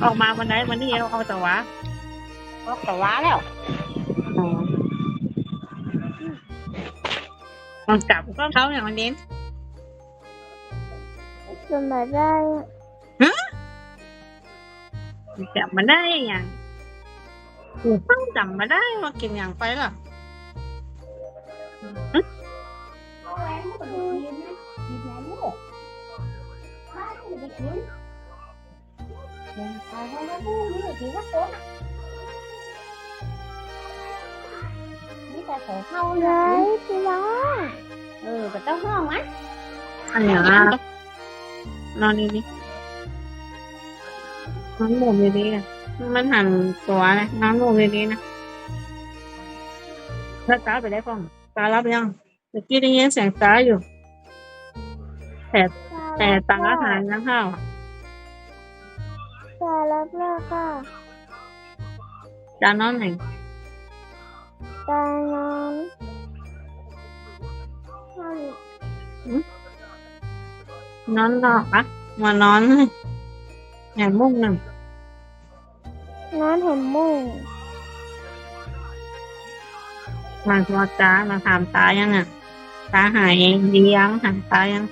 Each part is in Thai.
ลูกเดี๋ยวกันฟอกะอุ้กำเนิดกันกันแม่ออกมาวันนี้กะฮะออกมาวันไหนวันนี้เอาเอาแต่ว่าก็กะว่าแล้วมันกลับก็เขาอย่างวันนี้จนมาได้จำมาได้อย่างกูต้องจำมาได้ว่ากินอย่างไปล่ะ นี่แต่ขอเข้าเลยพี่น้อเออก็ต้องห้องมั้ยอันเนี้ยอะนอนดีๆนอนหมุนดีๆนะมันหันตัวนะนอนหมุนดีๆนะแล้วตาไปได้ฟังตารับยังเมื่อกี้ได้ยินเสียงตาอยู่แต่ตาหายนะข้าวตารับแล้วค่ะตานอนไหานอนะมานอนแหนมุ้าว ตามาถามตายังอะตาหายเองดียังถามตายัง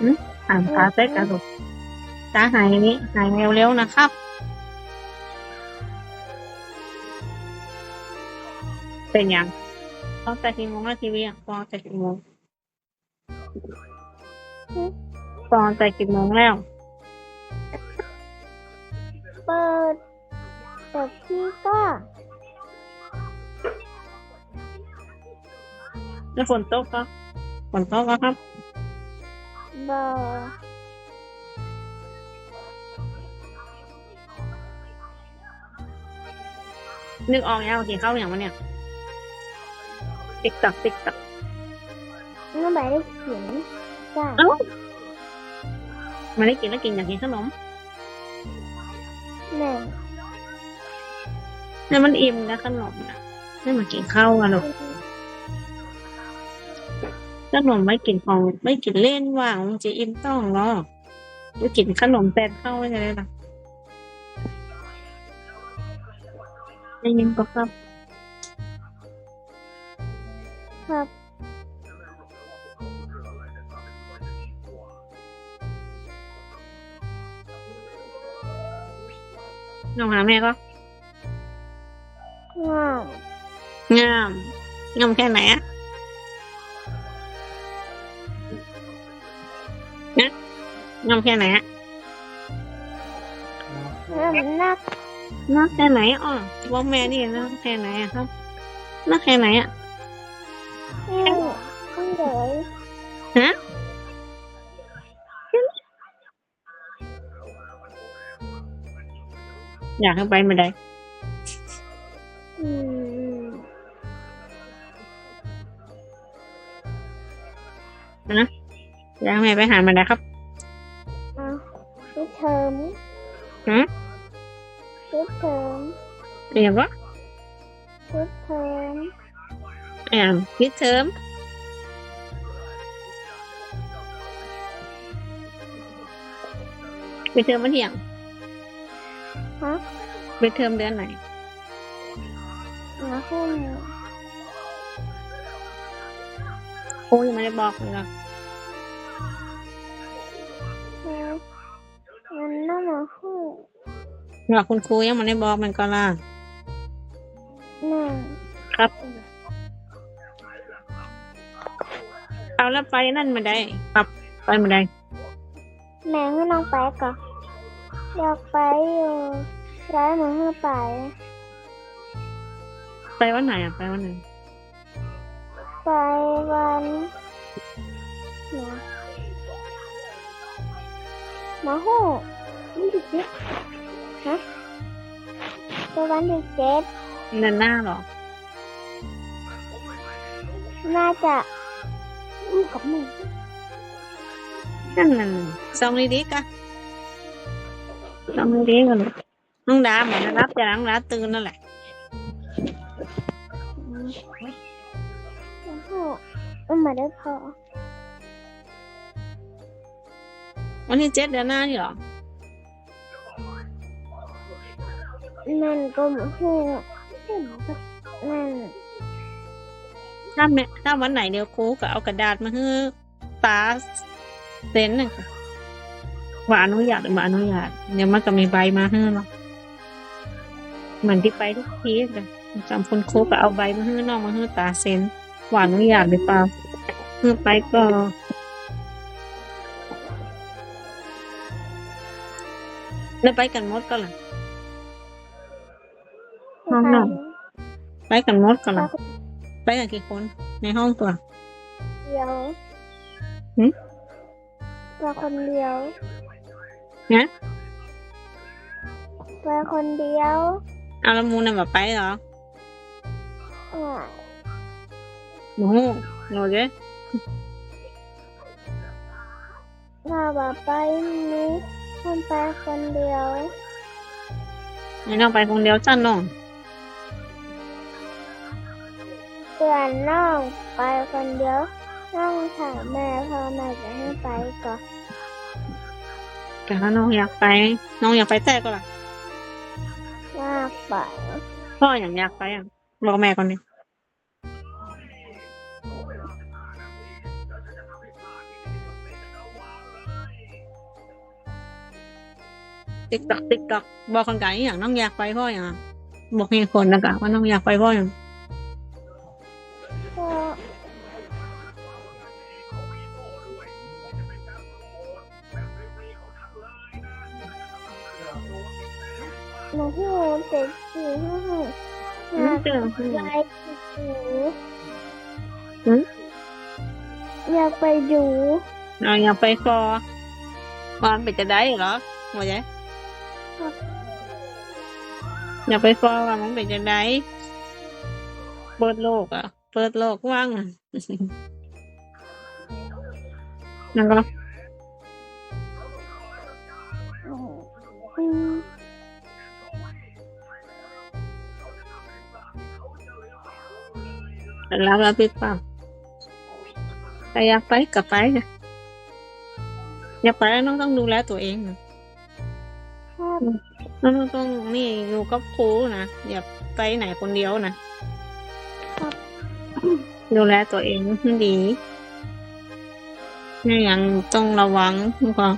หืมถามต ตาหายนี้หายเร็วๆนะครับ เป็นยังต้องแต่กี่โมงแล้วทีวีอะตอนแต่กี่โมงตอนแต่กี่โมงแล้ว เปิดแต่พี่ก็แล้วฝนตกก็ฝนตกแล้วครับบ นึกออกยังว่ากินข้าวอย่างวันเนี่ย ติ๊กตักติ๊กตักไม่ไปได้เขียนจ้าเอ้าไมาได้กินแล้วกินอยากกินขนมแม่นี่มันอิ่มนะขนมนะนี่มากินข้าวกันหรอกขนมไม่กินของไม่กินเล่นว่างมันจะอิ่มต้องเนาะจะกินขนมแปดข้าวไม่ได้หรอ ได้ยินปะครับครับน้องหาแม่ก็ ง่ามงามงามแค่ไหนอะนะงามแค่ไหนอะง่ามนักนักแค่ไหนอ๋อว่าแม่นี่นักแค่ไหนอะครับนักแค่ไหนอะแห้งข้างเลยฮะอยากให้ไปมาได้อืมอยากให้แม่ไปหามาได้ครับ เรียกว่าพิเทอมอย่างพิดเทอมไปเทอมวันเที่ยงฮะไปเทอมเดือนไหนมาหุ้นโอ้ยงไม่ได้บอกเลยนะนะมันน่ามาหุ้นหรอกคุณครูยังไม่ได้บอกมันก็ล่ะน่ะ ครับ เอาแล้วไปนั่นมาได้ปรับไปมาได้แม่ให้น้องไปก่อนอยากไปอยู่ย้ายมาให้ไป ไปวันไหนอะ ไปวันไหนไปวันเนี่ยมาหูวันที่เจ็ดฮะตัววันที่เจ็ดเดือนหน้าเหรอ น่าจะอู้กับมึงนั่นนั่นซองดีๆกะซองดีๆกันลูกน้องดาเหมือนรับจะน้องดาตื่นนั่นแหละโอ้โหเอามาได้พอวันที่เจ็ดเดือนหน้านี่เหรอนั่นก็ไม่ใช่นั่น ถ้าแม่ถ้าวันไหนเดี๋ยวครูก็เอากระดาษมาให้ตาเซ็นน่ะค่ะว่าอนุญาตหรือไม่อนุญาตเดี๋ยวมันก็มีใบมาให้เนาะเหมือนที่ไปทุกทีเลยจำคนครูก็เอาใบมาให้น้องมาให้ตาเซ็นว่าอนุญาตหรือเปล่าเพื่อไปก็แล้วไปกันหมดก็ล่ะห้องนอนไปกันหมดก็ล่ะ ไปกันกี่คนในห้องตัว เดียวหึ ตัวคนเดียวนะตัวคนเดียวเอาละมูนน่ะมาไปเหรออ่าหนูหนูเจ๊ถ้าว่าไปนี้คนไปคนเดียวไม่น้องไปคนเดียวจ้าน้อง เตือนน้องไปคนเดียวน้องถามแม่พ่อแม่จะให้ไปก่อนแต่ถ้าน้องอยากไป น้องอยากไปแต่ก็ล่ะมากไปพ่ออย่างอยากไปอะบอกแม่ก่อนดิติ๊กตอกติ๊กตอกบอกคนไก่อย่างน้องอยากไปพ่ออย่างอะบอกเหตุผลนะกะว่าน้องอยากไปพ่ออย่าง น้องอยากไปฟอความเป็นจะได้เหรอหัวใจอย่าไปฟอว่ามันเป็นจะได้เปิดโลกอะ เปิดโลกว่างอะนั่นก็อืมรับรับผิดเปล่าแต่อยากไปกับไปนะ อย่าไปแล้วน้องต้องดูแลตัวเองนะน้องต้องนี่อยู่กับครูนะอย่าไปไหนคนเดียวนะดูแลตัวเองดีนี่ยังต้องระวังกคน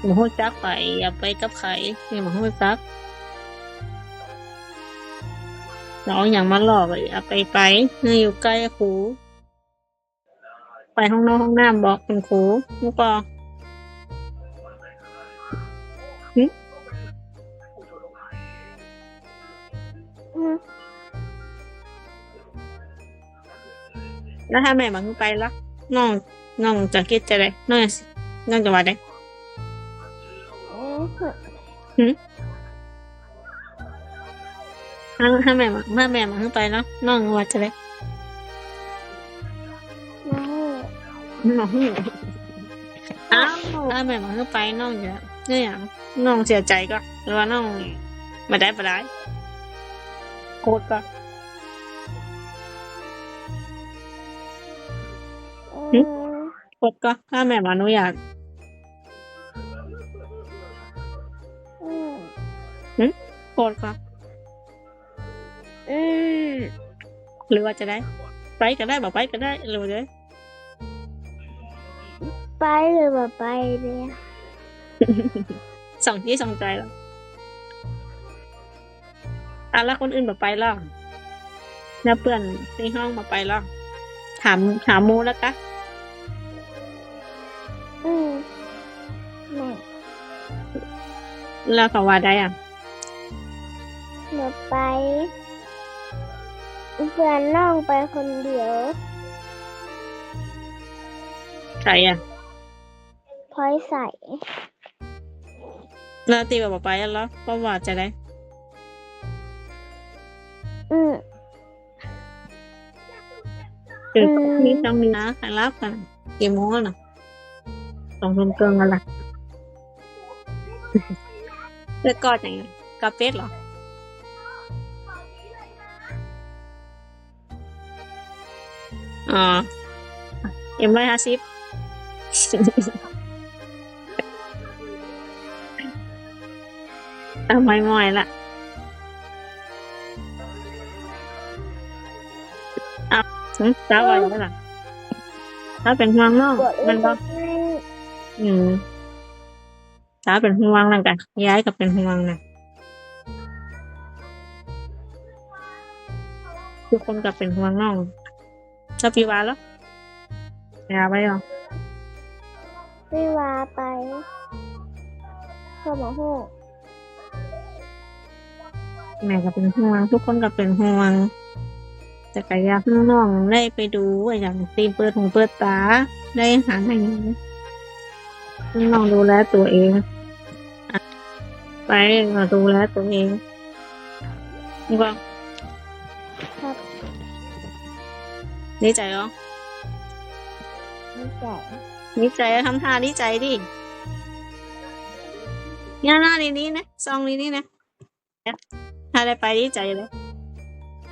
หมูหูจักไป อย่าไปกับใครนี่หมูหูจักเราอย่างมาหลอกอะอย่าไปไปนี่อยู่ใกล้ครู ไปห้องนอกห้องน้ำบอกคุณครูลูกปออืมแล้วถ้าแม่มาขึ้นไปแล้วน้องน้องจะคิดจะได้น้องจะน้องจะว่าได้อืมถ้าถ้าแม่มาถ้าแม่มาขึ้นไปแล้วน้องว่าจะได้ น้องน้องอ้าวถ้าแม่มาขึ้นไปน้องจะเนี่ยอย่างน้องเสียใจก็หรือว่าน้องไม่ได้ไม่ได้โกรธก็หึอืมโกรธก็ถ้าแม่มาอนุญาตอืมโกรธก็อืมหรือว่าจะได้ ไปก็ได้บอกไปก็ได้หรือว่าจะ ไปหรือว่าไปเนี่ยสองที่สองใจแล้วอะแล้วคนอื่นบอกไปแล้วแล้วเพื่อนในห้องมาไปแล้วถามถามมูแล้วกะอืมแม่แล้วเขาว่าได้อะหนูไป เพื่อนน้องไปคนเดียวใครอะ พลอยใส่แล้วตีแบบไปแล้วเพราะว่าจะได้ อืมคืออืมมีต้องมีนะใครรับกันกี่โมงแล้วน่ะส องทุ่มเกินกันละเออดอย่างไงกาเป็ดเหรออ๋อเอ็มร้อยห้าไมอยละอะถึงสาวอะไรแล้วล่ะถ้าเป็นห่วงน้องมันก็อืมสาวเป็นห่วงแล้วกันย้ายกับเป็นห่วงนะทุกคนกับเป็นห่วงน้องชอบปีวาแล้วยาไปหรอวิวาไปข้ามาห้อง แม่ก็เป็นห่วงทุกคนก็เป็นห่วงแต่ก็อยากน้องได้ไปดูอย่างตีเปิดหูเปิดตาได้หาอะไรอย่างนี้น้องดูแลตัวเอง ไปก็ดูแลตัวเองนี่ก็ครับดีใจเหรอไม่ใจดีใจทำท่าดีใจดิย่าหน้านี้นี่นะซองนี้นี่นะ ถ้าได้ไปดีใจเลย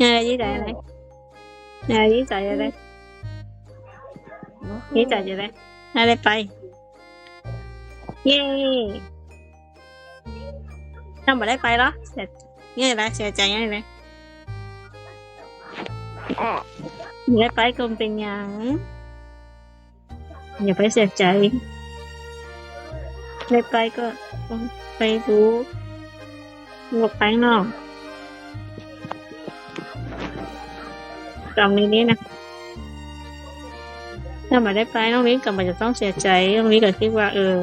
ย่าได้ดีใจอะไรย่าได้ดีใจอะไรดีใจจะได้ถ้าได้ไป เย้ถ้าไม่ได้ไปเหรอเสียเงี้ยไรเสียใจยังไงแอะไม่ได้ไปก็ไม่เป็นหยังอย่าไปเสียใจได้ไปก็ไปดูหลบไปข้างนอก กำนี้นี่นะถ้ามาได้ไปน้องนี้ก็มันจะต้องเสียใจน้องนี้ก็คิดว่า เออ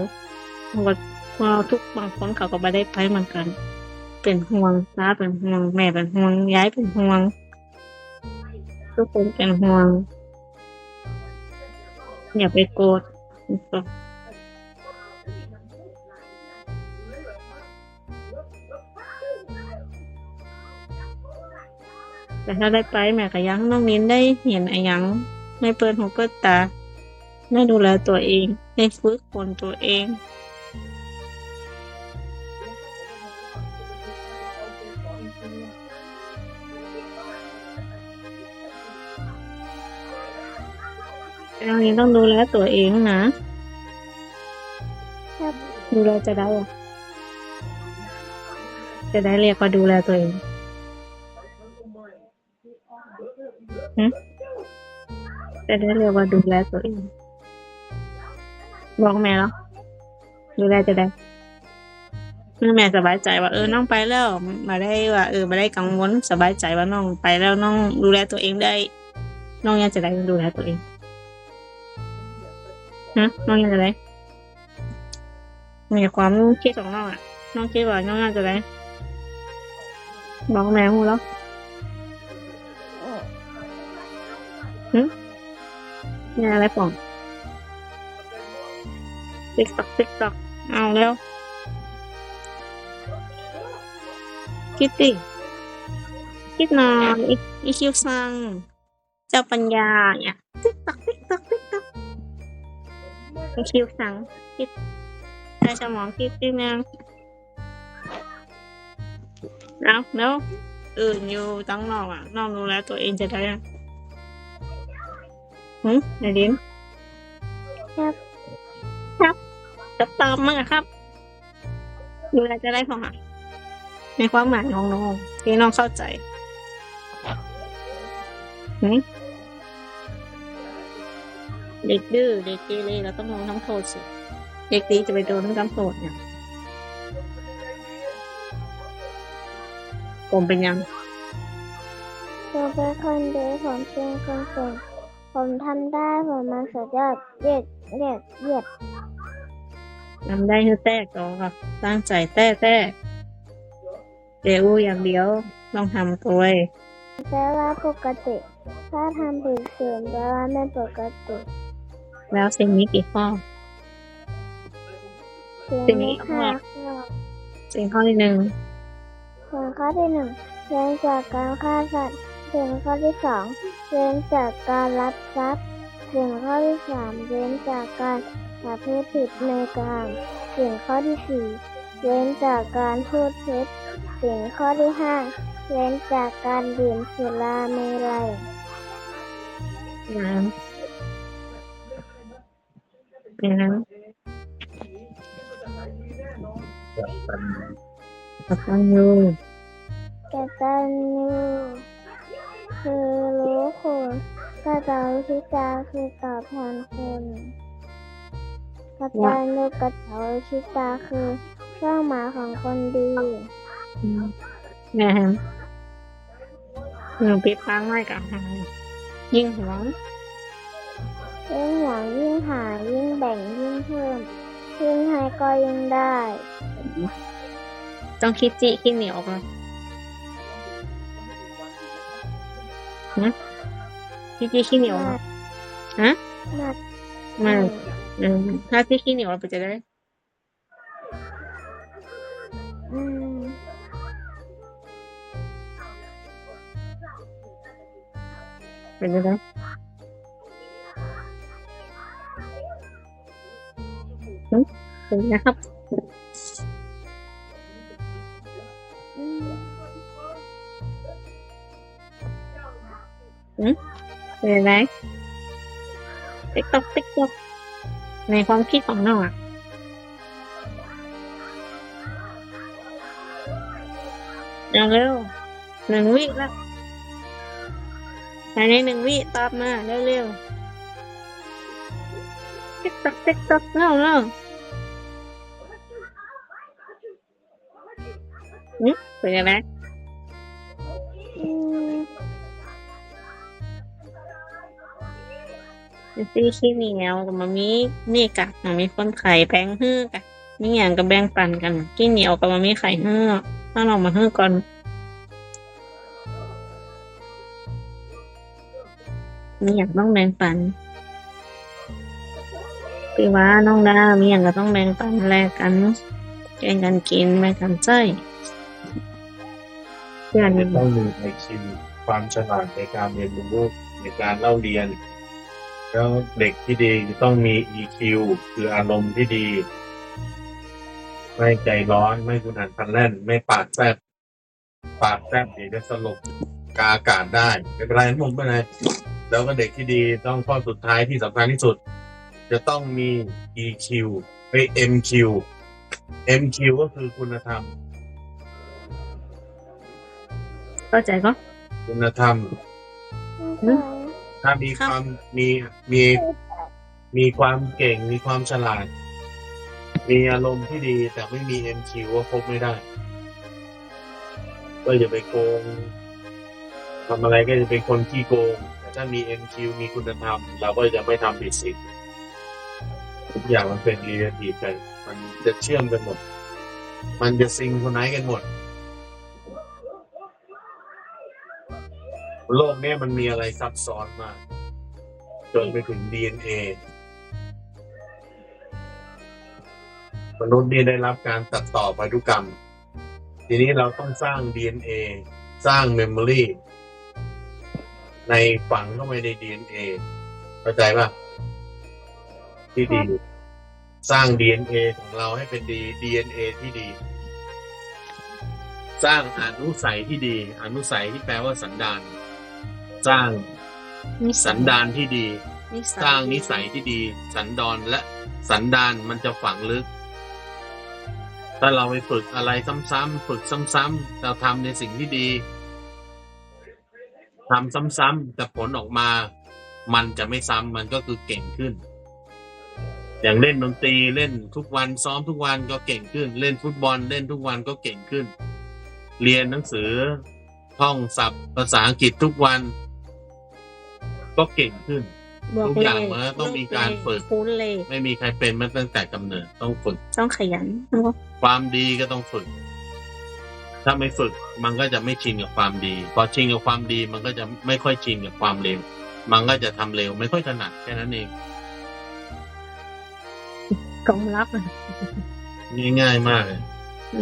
ว่าว่าทุกบางคนเขาก็ม่ได้ไปเหมือนกัน เป็นห่วงน้าเป็นห่วงแม่เป็นห่วงย้ายเป็นห่วงทุกคนเป็นห่วงอย่าไปโกรธ แต่ถ้าได้ไปแม่ก็ยังน้องนิ้นได้เห็นอะไรยังไม่เปิดหูเปิดตาได้ดูแลตัวเองได้ฝึกฝนตัวเองน้องนิ้นต้องดูแลตัวเองนะครับดูแลจะได้อะจะได้เรียกว่าดูแลตัวเอง จะได้เรียกว่าดูแลตัวเองบอกแม่แล้วดูแลจะได้เมื่อแม่สบายใจว่าเออน้องไปแล้วมาได้ว่า เออมาได้กังวลสบายใจว่าน้องไปแล้วน้องดูแลตัวเองได้ น้องยังจะได้ดูแลตัวเองฮะน้องยังจะได้มีความคิดของน้องอะน้องคิดว่าน้องน่าจะได้บอกแม่หูแล้ว อืมเนี่อะไรป่องติ๊กตอกติ๊กตอกเอาแล้วคิดดิคิดนอยอีอีคิวซัง เจ้าปัญญาเนี่ยติ๊กตอกติ๊กตอกติ๊กตอกอีคิวซังคิดใช้สมองคิดดินึงเอาแล้วอื่นอยู่ตั้งนอกอะนอกดูแลตัวเองจะได้ หืมไหนดินครับ ครับจะตามมั้งอะครับ ดูแลจะได้พองค่ะในความหมายของน้องที่น้องเข้าใจหืมเด็กดื้อเด็กเกเรเราต้องโดนทั้งโทษสิเด็กดีจะไปโดนทั้งทั้งโทษเนี่ยผมเป็นยังผมเป็นคนดีผมเป็นคนเก่ง ผมทำได้ ผมมันสุดยอดเย็ดเย็ดเย็ดทำได้คือแต้ก็ค่ะตั้งใจแต้แต้เดี๋ยวอย่างเดียวต้องทำตัวเองแปลว่าปกติ ถ้าทำผิดศีลแปลว่าไม่ปกติ แล้วสิ่งนี้กี่ข้อสิ่งสิ่งนี้นี้ข้อค่ะข้อสิ่งข้อที่หนึ่งส่วนข้อที่หนึ่งเว้นจากการฆ่าสัตว์ ส่วนข้อที่สองเว้นจากการลักทรัพย์ส่วนข้อที่สามเว้นจากการประพฤติผิดในการส่วนข้อที่สี่เว้นจากการพูดเท็จส่วนข้อที่ห้าเว้นจากการดื่มสุราเมรัยนะเป็นนะจากกันกับตันยูกตัญญู คือรู้คุณกตวิชาคือตอบแทนคุณกตัญญูกตวิชิตาคือเครื่องหมายของคนดีอืมแม่ฮะหนูปิดฟังไว้กับหายยิ่งหวงยิ่งหวังยิ่งหายิ่งแบ่งยิ่งเพิ่มยิ่งให้ก็ยิ่งได้ ต้องคิดจิคิดเหนียวก่อน นะคิดจิคิดเหนียวก่อนฮะหนักไมาอืมถ้ เป็นยังไงติ๊กต๊อกติ๊กต๊อกในความคิดของน้องอะเอาเร็วหนึ่งวิแล้วภายในหนึ่งวิตอบมาเร็วเร็วๆติ๊กต๊อกติ๊กต๊อกเร็วเร็วเป็นยังไง ซีขี้เหนียวกับมามีนี่กะมามีคนไข่แบงฮื้อกะนี่อย่างกับแบ่งปันกันขี้เหนียวกับมามีไข่ฮื้อถ้าเรามาฮื้อก่อนนี่อย่างต้องแบ่งปันคือว่าน้องดามีอย่างก็ต้องแบ่งปันแลกกันแบ่งกันกินแบ่งกันใช้เพื่อนต้องมีไอคิวความฉลาดในการเรียนรู้ในการเล่าเรียน แล้วเด็กที่ดีจะต้องมี EQ คืออารมณ์ที่ดี ไม่ใจร้อนไม่กุนหันพลันแล่น ไม่ปากแซบปากแซบเดี๋ยวจะสลบกาอากาศได้ไม่เป็นไรนะผมไม่เป็นไรแล้วก็เด็กที่ดีต้องข้อสุดท้ายที่สำคัญที่สุด จะต้องมี EQ ไป MQ MQ ก็คือคุณธรรม เข้าใจก็คุณธรรมเข้าใจ ถ้ามีครับความมีมีมีความเก่งมีความฉลาด มีอารมณ์ที่ดีแต่ไม่มี MQ ก็คบไม่ได้ ก็อย่าไปโกงทำอะไรก็จะเป็นคนขี้โกง แต่ถ้ามี MQ มีคุณธรรม เราก็จะไม่ทำผิดศีลทุกอย่างมันเป็นรีเลทีฟกันมันจะเชื่อมกันหมด มันจะซิงคนไหนกันหมด โลกนี้มันมีอะไรซับซ้อนมาก จนไปถึง DNA มนุษย์นี่ได้รับการตัดต่อพันธุกรรม ทีนี้เราต้องสร้าง DNA สร้าง Memory ในฝังเข้าไปใน DNA เข้าใจป่ะที่ดี สร้าง DNA ของเราให้เป็นดี DNA ที่ดี สร้างอนุสัยที่ดี อนุสัยที่แปลว่าสันดาน สร้างนิสันดานที่ดีนิสัยสร้างนิสัยที่ดี สันดอนและสันดานมันจะฝังลึก ถ้าเราไปฝึกอะไรซ้ำๆฝึกซ้ำๆเราทำในสิ่งที่ดีทำซ้ำๆแต่ผลออกมา มันจะไม่ซ้ำมันก็คือเก่งขึ้น อย่างเล่นดนตรีเล่นทุกวันซ้อมทุกวันก็เก่งขึ้น เล่นฟุตบอลเล่นทุกวันก็เก่งขึ้น เรียนหนังสือท่องศัพท์ภาษาอังกฤษทุกวัน ก็เก่งขึ้นบวทุกอย่างมันก็ต้องมีการฝึกคูณเลขไม่มีใครเป็นมาตั้งแต่กำเนิดต้องฝึก ต้องขยัน ความดีก็ต้องฝึก ถ้าไม่ฝึกมันก็จะไม่ชินกับความดี พอชินกับความดีมันก็จะไม่ค่อยชินกับความเร็ว มันก็จะทำเร็ว ไม่ค่อยถนัดแค่นั้นเองกองรับอะง่ายๆมากเลย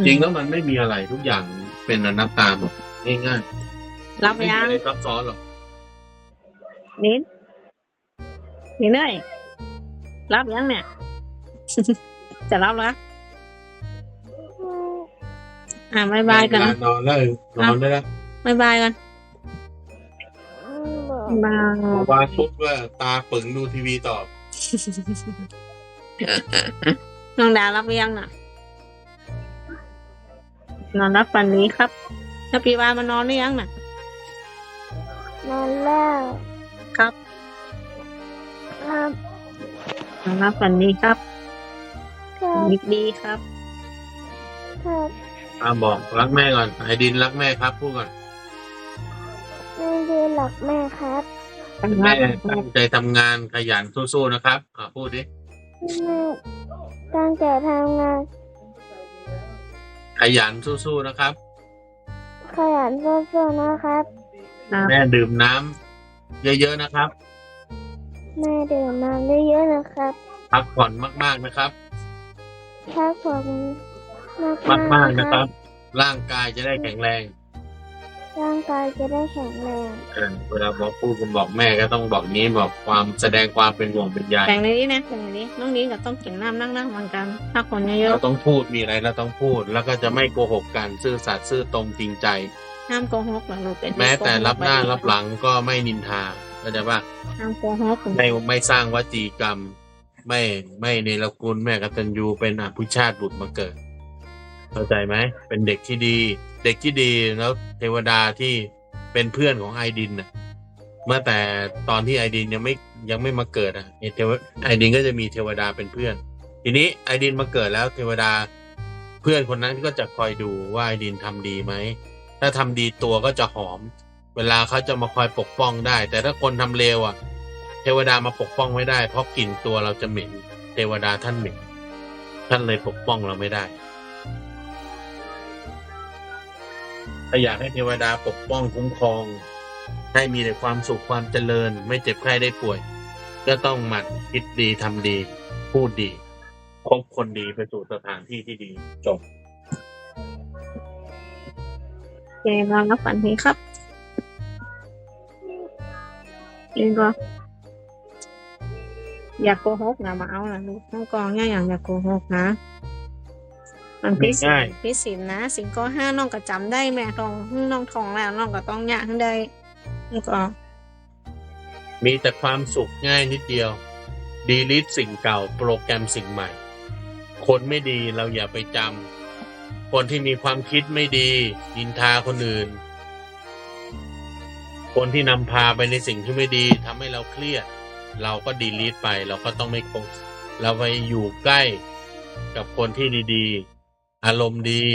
จริงแล้วมันไม่มีอะไรทุกอย่างเป็นอนัตตาหมดง่ายๆรับไม่มียังอะไรซับซ้อนหรอก นิดนิดเนยรับยังเนี่ย จะรับแล้วอ่าบายบายกันเวนะลานอนแล้วนอนได้แล้วบายบายกันบอกบายวางปุ๊บว่าตาปึงดูทีวีต่อน้องดารับหรือยังน่ะ นอนรับฝันนี้ครับถ้าปีวานมานอนหรือยังน่ะ นอนแล้ว ครับครับนอนรับฝันนี้ครับครับยิบดีครับ ครับอาบอกรักแม่ก่อนไอดินรักแม่ครับพูดก่อนไม่ดีหรอกแม่ครับ แม่ตั้งใจทำงานขยันสู้ๆนะครับอ่าพูดดิแม่ตั้งใจทำงานขยันสู้ๆนะครับ ขยันสู้ๆนะครับ ครับ แม่ดื่มน้ำ เยอะๆนะครับแม่ดื่มน้ำเยอะๆนะครับ พักผ่อนมากๆนะครับ พักผ่อนมากมากๆๆนะครับ ร่างกายจะได้แข็งแรง ร่างกายจะได้แข็งแรงเออเวลาบอกพูดคุณบอกแม่ก็ต้องบอกนี้บอกความแสดงความเป็นห่วงเป็นใยแบ่งในนี้นะแบ่งในนี้น้องนี้ก็ต้องกินน้ำนั่งนั่งเหมือนกันถ้าคนเยเราอะต้องพูดมีอะไรเราต้องพูด แล้วก็จะไม่โกหกกันซื่อสัตย์ซื่อตรงจริงใจๆ ห้ามโกหกหรอกลูกเป็นแม้แต่รับหน้ารับหลังก็ไม่นินทาเข้าใจป่ะห้ามโกหกไม่ไม่สร้างวจีกรรม ไม่ไม่เนรคุณแม่กตัญญูเป็นอภิชาติบุตรมาเกิด เข้าใจไหมเป็นเด็กที่ดี เด็กที่ดีแล้วเทวดาที่เป็นเพื่อนของไอดินน่ะเมื่อแต่ตอนที่ไอดินยังไม่ยังไม่มาเกิดอะไอเทวไอดินก็จะมีเทวดาเป็นเพื่อน ทีนี้ไอดินมาเกิดแล้วเทวดาเพื่อนคนนั้นก็จะคอยดูว่าไอดินทำดีไหม ถ้าทำดีตัวก็จะหอม เวลาเขาจะมาคอยปกป้องได้ แต่ถ้าคนทำเลวอะ เทวดามาปกป้องไม่ได้ เพราะกลิ่นตัวเราจะเหม็นเทวดาท่านเหม็นท่านเลยปกป้องเราไม่ได้ถ้าอยากให้เทวดาปกป้องคุ้มครอง ให้มีแต่ความสุขความเจริญ ไม่เจ็บไข้ได้ป่วย ก็ต้องหมั่นคิดดีทำดี พูดดีคบคนดีไปสู่สถานที่ที่ดีจบ เคนอนรับฝันนี้ครับเองก็อย่าโกหกนะมาเอานะลูกน้องกองเนี่ยอย่างอย่าโกหกนะ มันพิสิง่ายพิสินนะ สิ่งก็ห้าน้องก็จำได้แม่ทองน้องทองแล้วน้องก็ต้องยากให้ได้น้องก็มีแต่ความสุขง่ายนิดเดียว ดีลิทสิ่งเก่า โปรแกรมสิ่งใหม่ คนไม่ดีเราอย่าไปจำ คนที่มีความคิดไม่ดียินทาคนอื่น คนที่นำพาไปในสิ่งที่ไม่ดีทำให้เราเครียด เราก็ดีลิทไป เราก็ต้องไม่คง เราไปอยู่ใกล้กับคนที่ดีๆ อารมณ์ดี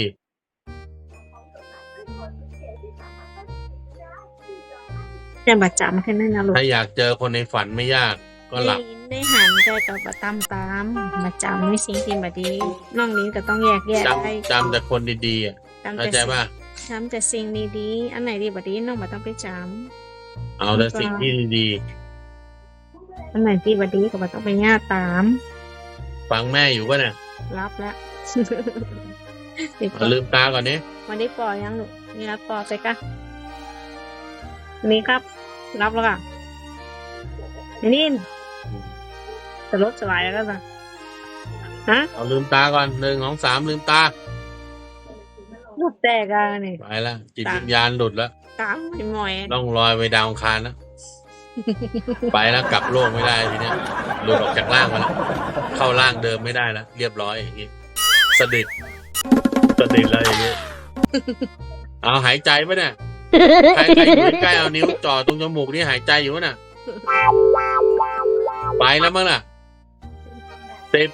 แค่บัดจำแค่นั้นนะลูกถ้าอยากเจอคนในฝันไม่ยากก็หลับ ได้ยินได้หันใจกับบัตามตามบัดจำไม่สิ่งที่บัดดีน้องนี้ก็ต้องแยกแยะจได้ำจำแต่คนดีๆอะจำเข้าแต่ใจสิ่งป่ะจำแต่สิ่งดีๆอันไหนดีบัดดีน้องบัต้องไปจเอาแต่สิ่งที่ดีำอันไหนที่บัดดีก็บัต้องไปย่าตามๆฟังแม่อยู่ป่ะเนี่ยรับแล้วติดเอาลืมตาก่อนนี้วันนี้ปอยังลูกนี่รับปอไปกะนี่ครับ รับแล้วค่ะนี่ สลบสลายแล้วก็ะฮะเอาลืมตาก่อนหนึ่งสองสามลืมตาลูกแตกอะนี่ไปแล้วจิตวิญญาณหลุดแล้วตามไม่หมอยต้องลอยไปดาวอังคารแล้วไปแล้วกลับโลกไม่ได้ทีเนี้ยหลุดออกจากร่างมาแล้วเข้าร่างเดิมไม่ได้แล้วเรียบร้อยอย่างงี้สดิดสดิดแล้วอย่างงี้เอาหายใจปะเนี่ยใครใครอยู่ใกล้ๆเอานิ้วจ่อตรงจมูกนี่หายใจอยู่ปะน่ะไปแล้วมั้งน่ะ สิบ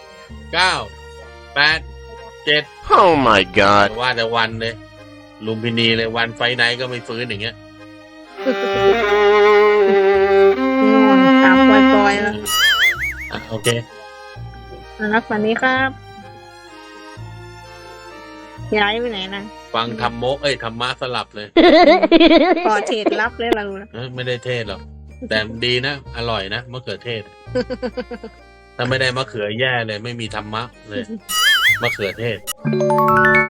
เก้าแปดเจ็ด Oh my god. ว่าแต่วันเลย ลุมพินีเลยวันไฟไหนก็ไม่ฟื้นอย่างเงี้ยง่วงตามปล่อยๆแล้วอะโอเครับวันนี้ครับย้ายไปไหนนะฟังธรรมโมเอ้ยธรรมะสลับเลยปอเทศรับเลยเรา เอ้ยไม่ได้เทศหรอก แต่ดีนะ อร่อยนะมะเขือเทศ ถ้าไม่ได้มะเขือแย่เลย ไม่มีธรรมะเลยมะเขือเทศ